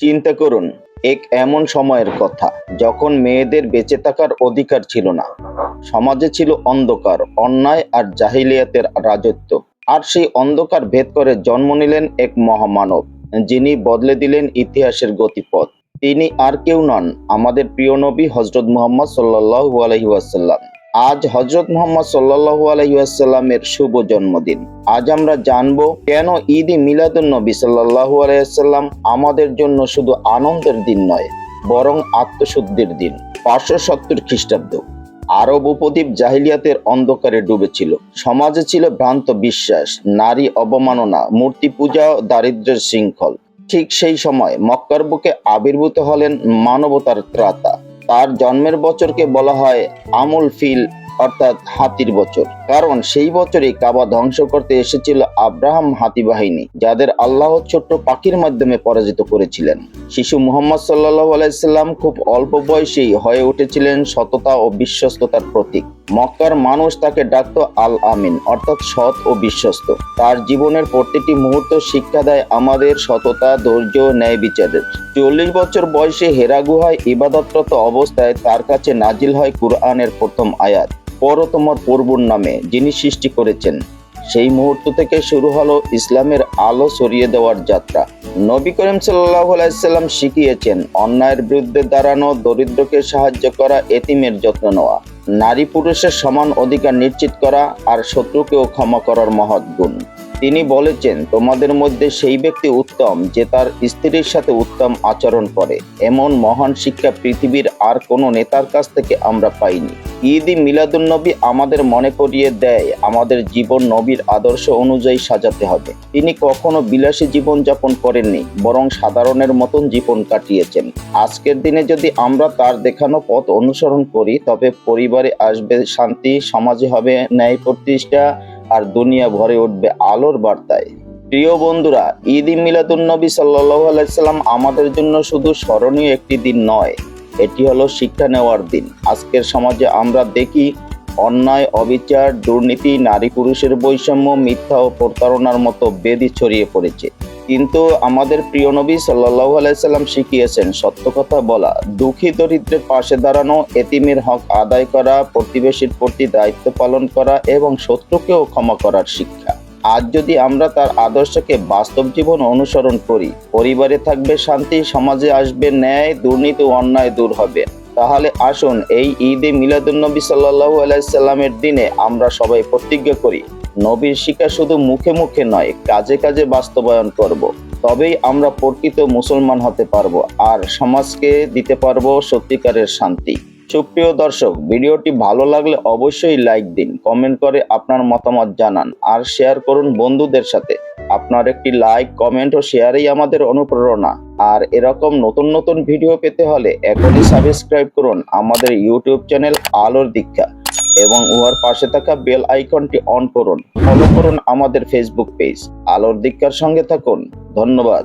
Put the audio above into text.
চিন্তা করুন, এক এমন সময়ের কথা, যখন মেয়েদের বেঁচে থাকার অধিকার ছিল না। সমাজে ছিল অন্ধকার, অন্যায় আর জাহিলিয়াতের রাজত্ব। আর সেই অন্ধকার ভেদ করে জন্ম নিলেন এক মহামানব, যিনি বদলে দিলেন ইতিহাসের গতিপথ। তিনি আর কেউ নন আমাদের প্রিয় নবী হজরত মুহাম্মদ সাল্লাল্লাহু আলাইহি ওয়াসাল্লাম। আজ হজরত মোহাম্মদ সাল্লাল্লাহু আলাইহি ওয়াসাল্লামের শুভ জন্মদিন। আজ আমরা জানব কেন ঈদ মিলাদুন নবী সাল্লাল্লাহু আলাইহি ওয়াসাল্লাম আমাদের জন্য শুধু আনন্দের দিন নয়, বরং আত্মশুদ্ধির দিন। পাঁচশো সত্তর খ্রিস্টাব্দ। আরব উপদ্বীপ জাহিলিয়াতের অন্ধকারে ডুবেছিল। সমাজে ছিল ভ্রান্ত বিশ্বাস, নারী অবমাননা, মূর্তি পূজা ও দারিদ্র্যের শৃঙ্খল। ঠিক সেই সময় মক্কার বুকে আবির্ভূত হলেন মানবতার ত্রাতা। তার জন্মের বছরকে বলা হয় আমুল ফিল অর্থাৎ হাতির বছর। কারণ সেই বছরই কাবা ধ্বংস করতে এসেছিল আব্রাহাম হাতি বাহিনী, যাদের আল্লাহ ছোট্ট পাখির মাধ্যমে পরাজিত করেছিলেন। শিশু মুহাম্মদ সাল্লাহ আলাইসাল্লাম খুব অল্প বয়সেই হয়ে উঠেছিলেন সততা ও বিশ্বস্ততার প্রতীক। মক্কার মানুষ তাকে ডাকত আল আমিন, অর্থাৎ সৎ ও বিশ্বস্ত। তার জীবনের প্রতিটি মুহূর্ত শিক্ষা দেয় আমাদের সততা, ধৈর্য ন্যায় বিচারের। চল্লিশ বছর বয়সে হেরা গুহায় ইবাদতরত অবস্থায় তার কাছে নাজিল হয় কুরআনের প্রথম আয়াত। পর তোমার পূর্বর নামে যিনি সৃষ্টি করেছেন, সেই মুহূর্ত থেকে শুরু হলো ইসলামের আলো ছড়িয়ে দেওয়ার যাত্রা। নবী করিম সাল্লাম শিখিয়েছেন, অন্যায়ের বিরুদ্ধে দাঁড়ানো দরিদ্রকে সাহায্য করা, এতিমের যত্ন নেওয়া। নারী পুরুষের সমান অধিকার নিশ্চিত করা আর শত্রুকেও ক্ষমা করার মহৎ গুণ। তিনি বলেছেন, তোমাদের মধ্যে সেই ব্যক্তি উত্তম যে তার স্ত্রীর সাথে উত্তম আচরণ করে। এমন মহান শিক্ষা পৃথিবীর আর কোনো নেতার কাছ থেকে আমরা পাইনি। ঈদ মিলাদুন নবী আমাদের মনে করিয়ে দেয়, আমাদের জীবন নবীর আদর্শ অনুযায়ী সাজাতে হবে। তিনি কখনো বিলাসী জীবন যাপন করেননি, বরং সাধারণের মতন জীবন কাটিয়েছেন। আজকের দিনে যদি আমরা তার দেখানো পথ অনুসরণ করি, তবে পরিবারে আসবে শান্তি, সমাজে হবে ন্যায় প্রতিষ্ঠা আর দুনিয়া ভরে উঠবে আলোর বার্তায়। প্রিয় বন্ধুরা, ঈদ ই মিলাদুন্নবী সাল্লাহ আলাইসাল্লাম আমাদের জন্য শুধু স্মরণীয় একটি দিন নয়, এটি হলো শিক্ষা নেওয়ার দিন। আজকের সমাজে আমরা দেখি অন্যায়, অবিচার, দুর্নীতি নারী পুরুষের বৈষম্য, মিথ্যা ও প্রতারণার মতো বেদি ছড়িয়ে পড়েছে। কিন্তু আমাদের প্রিয় নবী সাল্লাহ আলাইসাল্লাম শিখিয়েছেন, সত্য কথা বলা, দুঃখী দরিদ্রের পাশে দাঁড়ানো, এতিমের হক আদায় করা, প্রতিবেশীর প্রতি দায়িত্ব পালন করা এবং শত্রুকেও ক্ষমা করার শিক্ষা। আজ যদি আমরা তার আদর্শকে বাস্তব জীবন অনুসরণ করি, পরিবারে থাকবে শান্তি, সমাজে আসবে ন্যায়, দুর্নীতি অন্যায় দূর হবে। তাহলে আসুন এই ঈদে মিলাদুন্নবী সাল্লাহু আলাইসাল্লামের দিনে আমরা সবাই প্রতিজ্ঞা করি নবীর শিক্ষা শুধু মুখে মুখে নয়, কাজে কাজে বাস্তবায়ন করব। তবেই আমরা প্রকৃত মুসলমান হতে পারব আর সমাজকে দিতে পারব সত্যিকারের শান্তি। সুপ্রিয় দর্শক, ভিডিওটি ভালো লাগলে অবশ্যই লাইক দিন, কমেন্ট করে আপনার মতামত জানান আর শেয়ার করুন বন্ধুদের সাথে। আপনার একটি লাইক, কমেন্ট ও শেয়ারই আমাদের অনুপ্রেরণা। আর এরকম নতুন নতুন ভিডিও পেতে হলে এখনই সাবস্ক্রাইব করুন আমাদের ইউটিউব চ্যানেল আলোর দীক্ষা। এবং উহার পাশে থাকা বেল আইকনটি অন করুন। ফলো করুন আমাদের ফেসবুক পেজ আলোর দীক্ষার সঙ্গে থাকুন। ধন্যবাদ।